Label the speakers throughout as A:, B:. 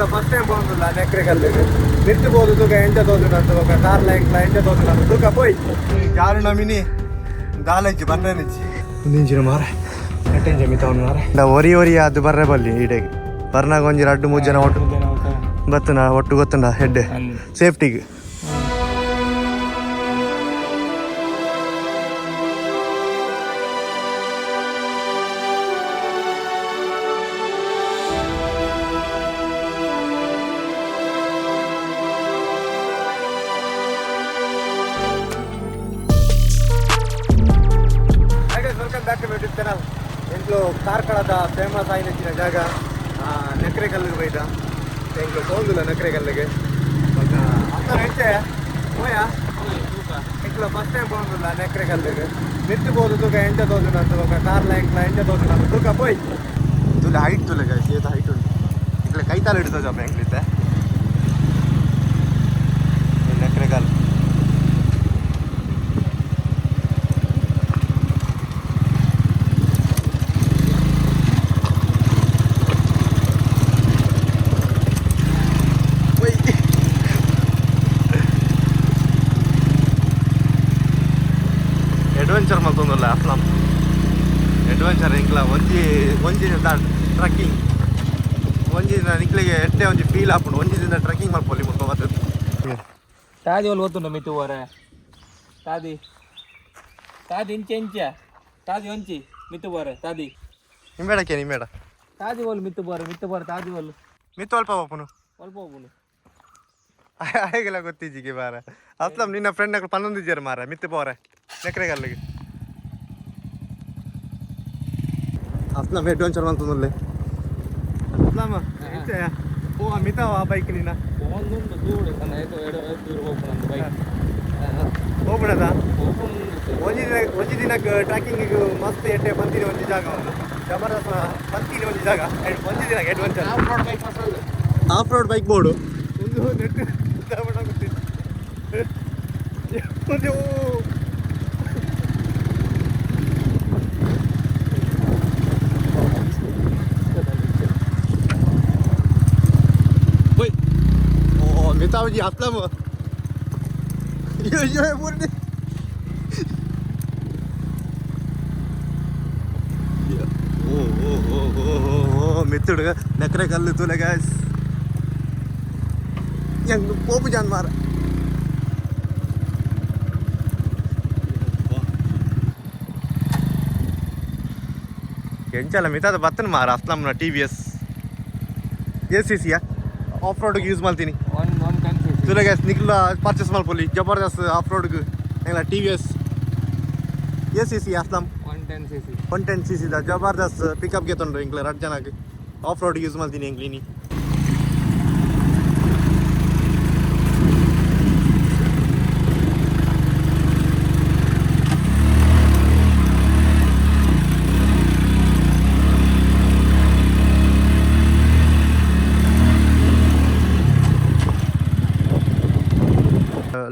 A: ಎಂಕ್ಲ first time ಬಂದಿಲ್ಲ ನೆಕ್ರೆಗಲ್ಲಿ ನಿಂತುಬೋದು ತೂಕ ಎಂಚ ತೋದು ನಂದು ఒక ಕಾರ್ಲ ಎಂಕ್ಲ ಎಂಚ ತೋದು ನಂದು ತೂಕ పోయి ಜಾರು ನಮಿನಿ ದಾಲಜ್ಜಿ ಬಂದನಿಜ್ಜಿ ನಿಂಜಿನ ಮಾರ ಎಟ್ಟೆಂಜ ಮಿತವನು ಮಾರ ನಾ ಒರಿ ಒರಿ ಅದು ಬರ್ರೆ ಬಲ್ಲಿ ಈಡೆಗೆ ಬರ್ನಾಗ ಒಂಜಿ ರಡ್ಡು ಮೂರು ಜನ ಒಟ್ಟು ಬತ್ತನ ಒಟ್ಟು ಗೊತ್ತುಂಡ ಹೆಡ್ ಸೇಫ್ಟಿಗೆ ಫೇಮಸ್ ಆಯಿನಚ್ಚಿನ ಜಾಗ ನಕ್ರೆ ಕಲ್ಲಿಗೆ ಬೈದ ಎಂಗೆ ತೋಂದಿಲ್ಲ ನಕ್ರೆ ಕಲ್ಲಿಗೆ. ಅಂತ ಹೆಂಚೆ ಹೋಯ ಎಂಕ್ಲ ಫಸ್ಟ್ ಟೈಮ್ ತೋಂದಿಲ್ಲ ನಕ್ರೆ ಕಲ್ಲಿಗೆ. ನಿಂತು ಬೋದು ತೂಕ ಎಂಟೆ ತೋದಿನ ಅಂತ ತೂಕ ಕಾರ್ಲ ಎಂಕ್ಲ ಎಂಟೆ ತೋದಿನ ಅಂತ ತೂಕ போய் ತುಲೆ ಹೈಟ್ ತುಲೆ ಗೈಸ್ ಏತ ಹೈಟ್ ಉಂಟು? ಎಂಕ್ಲ ಕೈತಾಲ ಹಿಡಿದ ಜಾಬ್ ಎಂಕ್ಲಿತ್ತೆ ಅಡ್ವೆಂಚರ್ ಮಲ್ತೊಂದಲ್ಲ അസ്ലാം ಅಡ್ವೆಂಚರ್ ಇಂಕ್ಲ ಒಂಜಿ ಒಂಜಿನ ದಾಟ್ ಟ್ರಕ್ಕಿಂಗ್. ಒಂಜಿನ ನಿಕ್ಲಿಗೆ ಎಟ್ಟೆ ಒಂಜಿ ಫೀಲ್ ಹಾಕೊಂಡು ಒಂಜಿನ ಟ್ರಕ್ಕಿಂಗ್ ಮಾಡ್ಕೊಳ್ಳಿ ಮುಟ್ಟು ಮತ್ತೆ
B: ತಾದಿ ಒಲ್ ಓದ್ತು ನಮ್ಮಿತ್ತು ಹೋರೆ? ತಾದಿ. ತಾದಿ ಇಂಚೆ ಇಂಚೆ. ತಾದಿ ಒಂಚಿ ಮಿತ್ತು ಬೋರೆ ತಾದಿ.
A: ನಿಂಬೇಡಕ್ಕೆ ಬೇಡ
B: ತಾದಿ ಒಲ್ ಮಿತ್ತು ಬೋರೆ ಮಿತ್ತು ಬೋರೆ ತಾದಿ ಒಲ್
A: ಮಿತ್ತು ಅಲ್ಪ ಬಾಪನು
B: ಅಲ್ಪ ಬಾಪನು
A: ಹಾಗೆಲ್ಲ ಗೊತ್ತಿಜಿಗೆ ಬಾರ ಅಸ್ಲಾಮ್ ನಿನ್ನ ಫ್ರೆಂಡ್ ಪನ್ನೊಂದು ಜೇರು ಮಾರ ಮಿತ್ತು ಬೋರೆ ನೆಕ್ರೆಗಲ್ಲಿಗೆ ಅಸ್ಲಮ್ ಅಡ್ವೆಂಚರ್ ಅಂತಂದಲ್ಲಿ ಅಸ್ಲಮ್ ಓ ಮಿತಾವ ಬೈಕ್
B: ಹೋಗ್ಕೊಂಡು ಬೈಕ್
A: ಹೋಗ್ಬಿಡದ? ಒಂಜಿ ದಿನ ಒಂಜಿ ದಿನಕ್ಕೆ ಟ್ರ್ಯಾಕಿಂಗಿಗೆ ಮಸ್ತ್ ಎಡ್ಡೆ ಬಂತೀನಿ ಒಂದು ಜಾಗ ಒಂದು. ಜಬರ್ದಸ್ತ್ ಬಂತೀನಿ ಒಂದು ಜಾಗ. ಒಂದು ಒಂಜಿ ದಿನ adventure off road bike board ಒಂದು net Oh, minta uji aslam. Yo yo murni. ಓ ಓ ಓ ಓ ಓ ಓ ಮೆತ್ತುಡುಗ ನಕ್ರೆ ಕಲ್ಲು ತುಲೆ ಗ್ಯಾಸ್ ಹೆಂಗ್ ಪೋಪು ಜಾನ್ ಮಾರ ಎಂಚಲ್ಲ ಮಿತಾದ ಬತ್ತನ ಮಾರ ಅಸ್ಲಾಂನ T V S S C ಸಿಯಾ ಆಫ್ ರೋಡ್ಗೆ ಯೂಸ್ ಮಾಡ್ತೀನಿ ತುಲೆ ಗ್ಯಾಸ್ ನಿಕ್ಲ ಪರ್ಚೇಸ್ ಮಾಡ್ಕೊಳ್ಳಿ. ಜಬರ್ದಸ್ತ್ ಆಫ್ ರೋಡ್ಗೆ ಎಲ್ಲ TVS A C C Aslam
B: one ten C C
A: one ten C ಸಿದ ಜಬರ್ದಸ್ತ್ ಪಿಕಪ್ಗೆ ತೊಂಡ್ರು ಇಂಕ್ಲ ರಡ್ ಜನಕ್ಕೆ. ಆಫ್ ರೋಡ್ ಯೂಸ್ ಮಾಡ್ತೀನಿ ಇಂಕ್ಲಿನಿ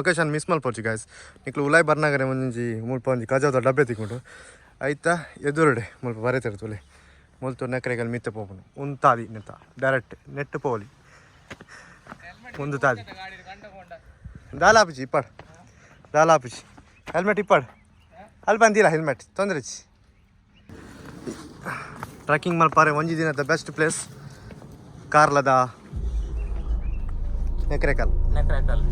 A: ಲೊಕೇಶನ್ ಮಿಸ್ ಮಲ್ಪೊಚ್ಚು ಗಾಯ್ಸ್ ನಿಕ್ಲು ಉಲಾಯ್ ಬರ್ನಾಗರೆ ಒಂಜಿ ಮುಲ್ಪ ಒಂಜಿ ಕಜಾದ ಡಬ್ಬೆ ತಿಕ್ಕೊಂಡು ಐತಾ ಎದುರುಡೆ ಮುಲ್ಪ ಬರೀತಾರೆ ತುಲೆ ಮುಲ್ತು ನೆಕ್ರೆಗಲ್ ಮಿತ್ತ ಪೋಪನು ಒಂದು ತಾದಿ ನೆತ್ತ ಡೈರೆಕ್ಟ್ ನೆಟ್ ಪೋಲಿ ಒಂದು ತಾದಿ ದಾಲಾಪಿಚಿ ಇಪ್ಪಡ್ ದಾಲಾಪಿಚಿ ಹೆಲ್ಮೆಟ್ ಇಪ್ಪಡ್ ಅಲ್ಲಿ ಬಂದಿಲ್ಲ ಹೆಲ್ಮೆಟ್ ತೊಂದರೆ ಚಿ ಟ್ರೆಕ್ಕಿಂಗ್ ಮಲ್ಪಾರೆ ಒಂಜಿ ದಿನದ ಬೆಸ್ಟ್ ಪ್ಲೇಸ್ ಕಾರ್ಲದ ನೆಕ್ರೆಕಲ್
B: ನೆಕ್ರಾಕಲ್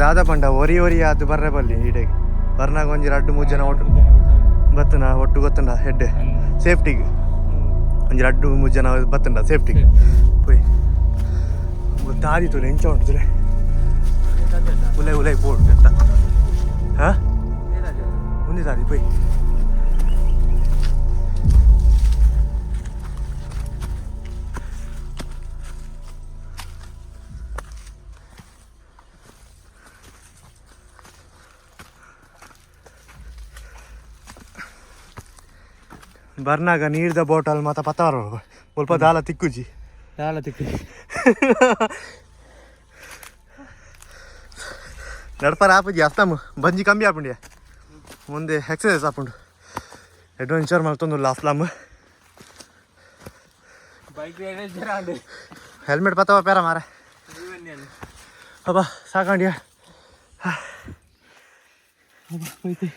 A: ದಾದ ಪಂಡ ಒರಿ ಒರಿ ಆತು ಬರ್ರೆ ಬಲ್ಲಿ ಈಡೆಗೆ. ಬರ್ನಾಗ ಒಂಜಿ ರಡ್ಡು ಮೂರು ಜನ ಒಟ್ಟು ಬತ್ತನ, ಒಟ್ಟು ಗೊತ್ತುಂಡ ಹೆಡ್ಡೆ? ಸೇಫ್ಟಿಗೆ. ಒಂಜಿ ರಡ್ಡು ಮೂರು ಜನ ಬತ್ತುಂಡ ಸೇಫ್ಟಿಗೆ. ಪೋಯ್. ದಾರಿ ತುಲೆ, ಎಂಚ ಉಂಟು ತುಲೆ. ಉಲೈ ಉಲೈ ಬೋರ್ಡ್ ಎಂತ? ಹಾ? ಮುಂದೆ ದಾರಿ, ಪೋಯ್. ಬರ್ನಾಗ ನೀರ್ದ ಬಾಟಲ್ ಮತ್ತು ಪತ್ತಾರ. ಸ್ವಲ್ಪ ದಾಲ ತಿಕ್ಕುಜಿ.
B: ದಾಲ
A: ತಿಕ್ಕುಜಿ ನಡ್ಪಾರ ಆಪುಜಿ ಅಸ್ತಾಮ. ಬಂಜಿ ಕಮ್ಮಿ ಆಪುಂಡ್ಯ ಮುಂದೆ ಎಕ್ಸಸೈಸ್ ಆಪುಂಡು
B: ಅಡ್ವೆಂಚರ್ ಮಾಡ್ತೊಂದುಲ್ಲ ಅಸ್ಲಾಮ್
A: ಹೆಲ್ಮೆಟ್ ಬತ್ತವ ಪೇರ ಮಾರ. ಅಬ್ಬಾ ಸಾಕಂಡ್ಯ? ಹೋಯ್ತು.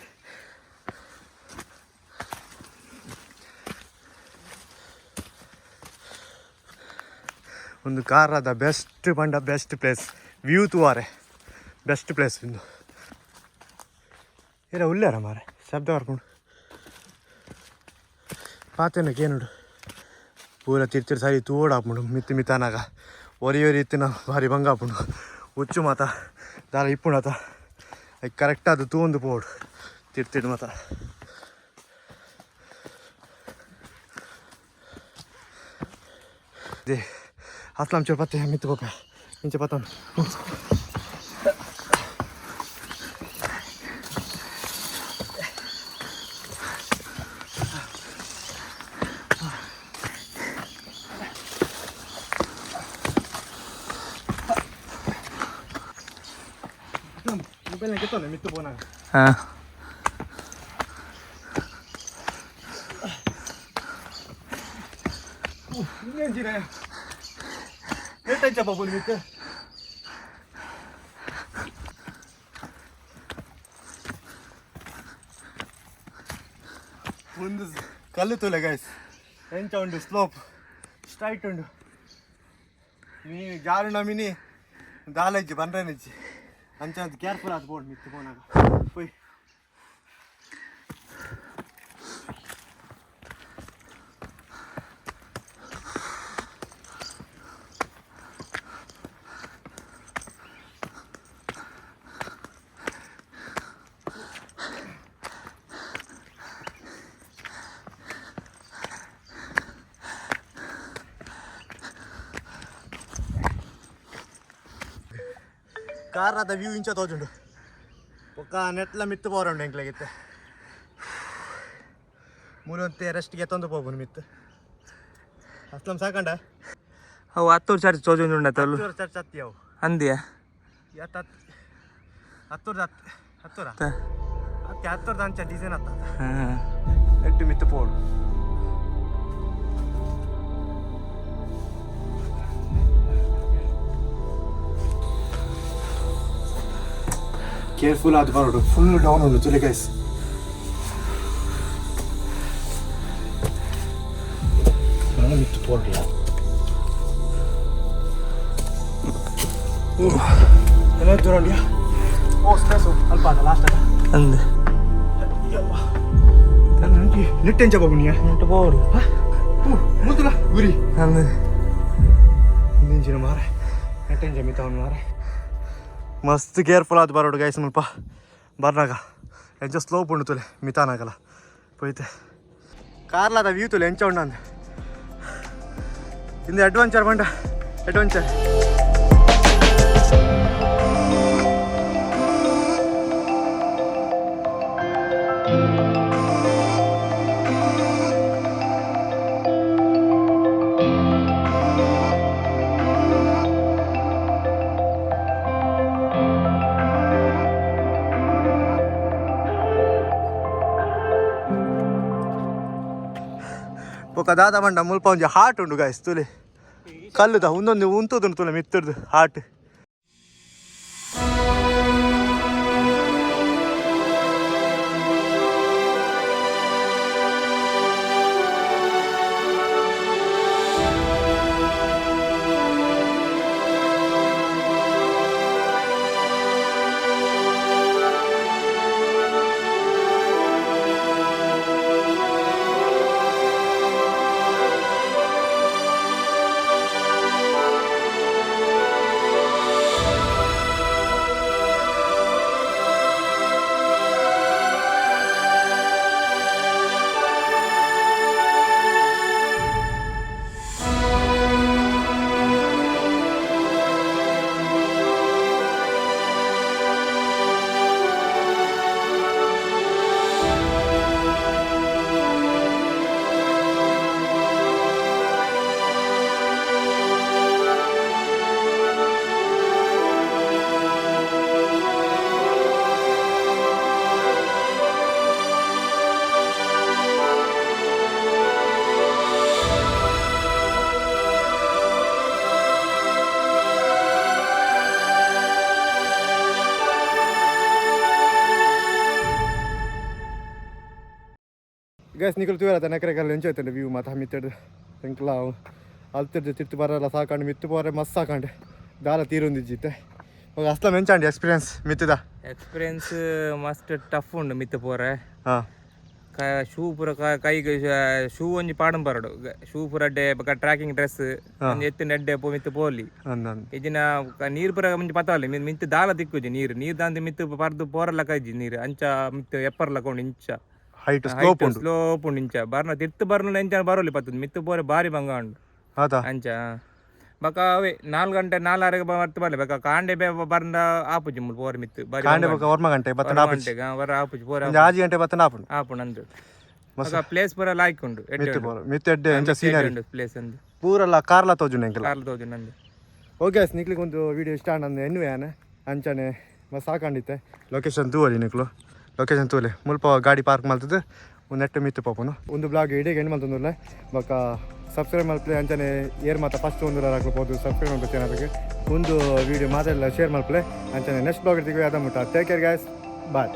A: ಒಂದು ಕಾರದ ಬೆಸ್ಟ್ ಬಂಡ ಬೆಸ್ಟ್ ಪ್ಲೇಸ್ ವ್ಯೂ ತುವಾರೆ ಬೆಸ್ಟ್ ಪ್ಲೇಸ್ ಇಂದು. ಏನ ಉಲ್ಲಾರ ಮಾರೆ ಶಬ್ದ ಬರ್ಕೊಂಡು ಪಾತೇನಕ್ಕೆ ಏನುಡು ಪೂರ ತಿರ್ತಿರ್ ಸಾರಿ ತೋಡಾಪುಂಡು ಮಿತ್ತು ಮಿತ್ತಾನಾಗ ಒರಿ ಇತ್ತಿನ ಭಾರಿ ಬಂಗಾಪುಂಡು ಹುಚ್ಚು ಮಾತ. ದಾರ ಇಪ್ಪುಂಡು ಆತ ಕರೆಕ್ಟ್ ಅದು ತೂಂದು ಪೋಡು. ತಿರ್ತಿಡ್ ಮಾತ. ದೇ. ಅಸ್ಲಾಂ ಚೂರು ಪತ್ತೆ ಮಿತ್ತು ಪೋಪ ಇಂಚೆ ಪತ್ತೊಂದು ಮೊಬೈಲ್ ಕಿತ್ತೊಂದು ಮಿತ್ತು ಪೋನಾಗ
B: ಹಾಂ
A: ಇನ್ನೇಂಜಿರೆ ಎಷ್ಟಾಯ್ತಪ್ಪ ಬೋಲ್ ಮಿತ್ತು ಒಂದು ಕಲ್ಲು ತೋಲೆ ಗೈಸ್ ಎಂಚ ಉಂಡು ಸ್ಲೋಪ್ ಸ್ಟ್ರೈಟ್ ಉಂಡು. ನೀ ಜಾರು ನಮಿನಿ ದಾಲಜ್ಜಿ ಬಂದ್ರೇನಿಜ್ಜಿ ಅಂಚ ಕೇರ್ಫುಲ್ ಆದ್ ಬೋರ್ಡ್ ಮಿತ್ತು ಪೋನಾಗ ಪೊಯ್. ಕಾರದ ವ್ಯೂ ಇಂಚ ತೋಜುಂಡು ಪಕ್ಕ ನೆಟ್ಲ ಮಿತ್ತು ಪೋರಂಡು ಎಂಕ್ಲಾಗಿತ್ತೆ ಮೂರಂತೆ ರೆಸ್ಟ್ಗೆ ತಂದು ಹೋಗ್ಬೋದು ಮಿತ್ತು. ಅಸ್ಲಂ ಸಾಕಂಡ?
B: ಅವು ಹತ್ತೂರು ಚಾರ್ಜ್ ಚೋಜೊಂದು ಉಂಡತ್ತಲ್ಲು
A: ಹತ್ತೂರ ಚರ್ಚ್ ಹತ್ತಿ ಅವು.
B: ಅಂದಿಯಾ?
A: ಎತ್ತ ಹತ್ತು ಹತ್ತೂರ?
B: ತ.
A: ಹತ್ತಿ ಹತ್ತೂರ್ದ ಅಂಚ ಡಿಸೈನ್ ಹತ್ತ
B: ಹಾ
A: ಎಟ್ಟು ಮಿತ್ತು ಪೋಡು ಕೇರ್ಫುಲ್ ಆದ ಬರೋಡು ಫುಲ್ ಡೌನ್ ಉಂಟು ತುಲಿ ಗೈಸ್ ಮಿತ್ತು ಪೋಡ್ಲ ಎಲ್ಲ ದೂರ ಓ ಸ್ಪೇಸು ಅಲ್ಪ ಅದ ಲಾಸ್ಟ್ ಅದ
B: ಅಂದೆ
A: ನೆಟ್ಟೆಂಚ ಬಾಗುನಿಯ
B: ಎಂಟು ಬೋಡು
A: ಮುದ್ದುಲ ಗುರಿ
B: ಅಂದೆ
A: ನಿಂಜಿನ ಮಾರೆ ನೆಟ್ಟೆಂಚ ಮಿತವನ್ ಮಾರೆ ಮಸ್ತ್ ಕೇರ್ಫುಲ್ ಆದ್ ಬರೋಡು ಗೈಸ್ ಸ್ವಲ್ಪ. ಬರ್ನಾಗ. ಎಂಚ ಸ್ಲೋಪ್ ಉಂಡು ತುಲೆ, ಮಿತಾನಾಗಲ್ಲ. ಪೋಯ್ತೆ. ಕಾರ್ಲಾದ ವ್ಯೂ ತುಲೆ ಎಂಚ ಉಂಡು ಅಂದೆ ಅಡ್ವೆಂಚರ್ ಬಂಡ ಅಡ್ವೆಂಚರ್ ದಾದ ಮಂಡ ಮುಲ್ಪ ಒಂಜಿ ಹಾರ್ಟ್ ಉಂಡು ಗಾಯ್ಸ್ ತುಲೆ ಕಲ್ಲುದ ಒಂದೊಂದು ಉಂತುದುಂಡು ತುಲೆ ಮಿತ್ತುರ್ದು ಹಾರ್ಟ್ ಗ್ಯಾಸ್ ನಿಖಲ್ ತೂರ ನೆಕರೆಗಲ್ಲ ಎಂಜಾಯ್ ಆಯ್ತಂಡೆ ವ್ಯೂ ಮಾತು ಮಿತ್ತಡ್ ಎಂಕ್ಲ ಅಲ್ತಿರ್ದು ತಿರ್ತು ಬರಲ್ಲ ಸಾಕಂಡು ಮಿತ್ತು ಪೋರೆ ಮಸ್ತ್ ಸಾಕಂಡೆ ದಾಲ ತೀರೊಂದಿಜ್ಜಿತ್ತೆ ಇವಾಗ ಅಸ್ಲ ಮೆಂಚಾಂಡಿ ಎಕ್ಸ್ಪೀರಿಯನ್ಸ್ ಮಿತ್ತದ
B: ಎಕ್ಸ್ಪೀರಿಯನ್ಸ್ ಮಸ್ತ್ ಟಫ್ ಉಂಡು ಮಿತ್ತು ಪೋರೆ
A: ಹಾಂ
B: ಶೂ ಪೂರ ಕೈ ಕೈಗೆ ಶೂ ಒಂಜಿ ಪಾಡಂ ಬರಡು ಶೂ ಪೂರ ಅಡ್ಡೆ ಬೊಕ ಟ್ರ್ಯಾಕಿಂಗ್ ಡ್ರೆಸ್ ಎತ್ತಿನ ಅಡ್ಡೆ ಪೋ ಮಿತ್ತು ಪೋಲಿ ಕ- ನೀರ್ ಪೂರ ಮುಂಚೆ ಪತ್ತಾವಲ್ಲ ಮಿತ್ತು ದಾಲ ದಿಕ್ಕುಜಿ ನೀರು ನೀರು ದಾಂದಿ ಮಿತ್ತು ಪರ್ದು ಪೋರಲ್ಲ ಕೈಜಿ ನೀರು ಅಂಚ ಮಿತ್ತು ಎಪ್ಪರ್ಲಕೊಂಡು ಇಂಚ
A: ಹೈಟ್ ಸ್ಲೋಪ್ ಉಂಟು.
B: ಸ್ಲೋಪ್ ಉಂಡು ಇಂಚ. ಬರ್ನ ತಿರ್ತು ಬರ್ನ ಎಂಚ ಬರೋಲಿ ಪತ್ತದ ಮಿತ್ತು ಪೋರೆ ಬಾರಿ ಬಂಗ ಉಂಡು
A: ಆತಾ
B: ಅಂಚ ಬಕ ಅವೇ ನಾಲ್ಕು ಗಂಟೆ ನಾಲ್ಕಾರಿಗೆ ಬರ್ತು ಬರ್ಲಿ. ಬಕ ಕಾಂಡೆ ಬೇ ಬರ್ನ ಆಪುಜಿ ಮುಲ್ ಪೋರೆ ಮಿತ್ತು. ಬಾರಿ
A: ಕಾಂಡೆ ಬಕ ಒರ್ಮ ಗಂಟೆ ಬತ್ತನ ಆಪುಜಿ.
B: ಗಂಟೆಗೆ ವರ ಆಪುಜಿ ಪೋರೆ
A: ಒಂಜಿ ಆಜಿ ಗಂಟೆ ಬತ್ತನ ಆಪುಂಡು
B: ಆಪುಂಡು ಅಂದು. ಬಕ ಪ್ಲೇಸ್ ಪೂರ ಲಾಯ್ಕ್ ಉಂಡು
A: ಮಿತ್ತು ಬೋರೆ ಮಿತ್ತು ಎಡ್ಡೆ ಎಂಚ ಸೀನರಿ
B: ಉಂಡು ಪ್ಲೇಸ್ ಅಂದು.
A: ಪೂರಲ್ಲ ಕಾರ್ಲ ತೋಜುನೆ ಎಂಕಲ
B: ಕಾರ್ಲ ತೋಜುನ ನಂದು.
A: ಓಕೆ ನಿಕ್ಲಿಗೆ ಒಂದು ವಿಡಿಯೋ ಇಷ್ಟ ನಂದು ಎನ್ನುವೆ ಆನೆ. ಅಂಚನೆ ಸಾಕಂಡಿತ್ತೆ. ಲೊಕೇಶನ್ ತೂವಲಿ ನಿಕ್ಲು. ಲೊಕೇಶನ್ ತೂಲೆ. ಮುಲ್ಪ ಗಾಡಿ ಪಾರ್ಕ್ ಮಾಡ್ತದೆ ಒಂದು ನೆಟ್ಟು ಮಿತ್ತು ಪಾಪನು. ಒಂದು ಬ್ಲಾಗ್ ಇಡೀ ಹೆಣ್ಣು ಮಲ್ತಂದುಲ್ಲ ಬೊಕ್ಕ ಸಬ್ಸ್ಕ್ರೈಬ್ ಮಾಡ್ಪಲೆ ಅಂತಾನೆ ಏರ್ ಮಾತ ಫಸ್ಟ್ ಒಂದು ಹಾಕ್ಬೋದು ಸಬ್ಸ್ಕ್ರೈಬ್ ಮಾಡ್ಬೇಕು ಏನಾದ್ರೆ ಒಂದು ವೀಡಿಯೋ ಮಾತಾಡಲ್ಲ ಶೇರ್ ಮಾಡ್ಪಲೆ. ಅಂತಾನೆ ನೆಕ್ಸ್ಟ್ ಬ್ಲಾಗ್ ಇರ್ತೀವಿ ಅದ ಮುಟ್ಟ. ಟೇಕ್ ಕೇರ್ ಗ್ಯಾಸ್ ಬಾಯ್